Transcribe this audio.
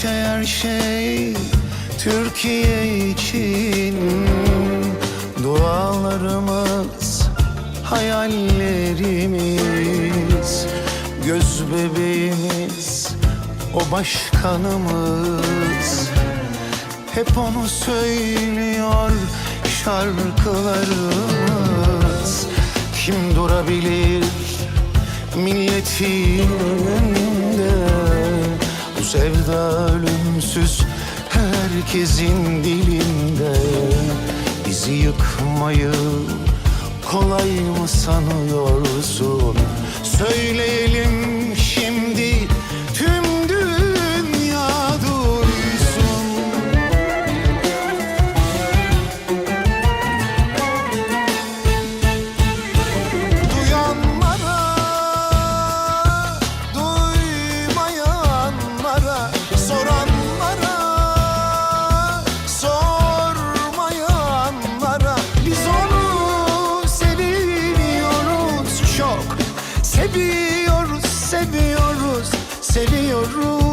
Şey her şey Türkiye için. Dualarımız Hayallerimiz Göz bebeğimiz O başkanımız. Hep onu söylüyor şarkılarımız. Kim durabilir milletin sevda ölümsüz herkesin dilinde Bizi yıkmayı kolay mı sanıyorsun? Soranlara, sormayanlara. Biz onu seviyoruz çok. Seviyoruz, seviyoruz, seviyoruz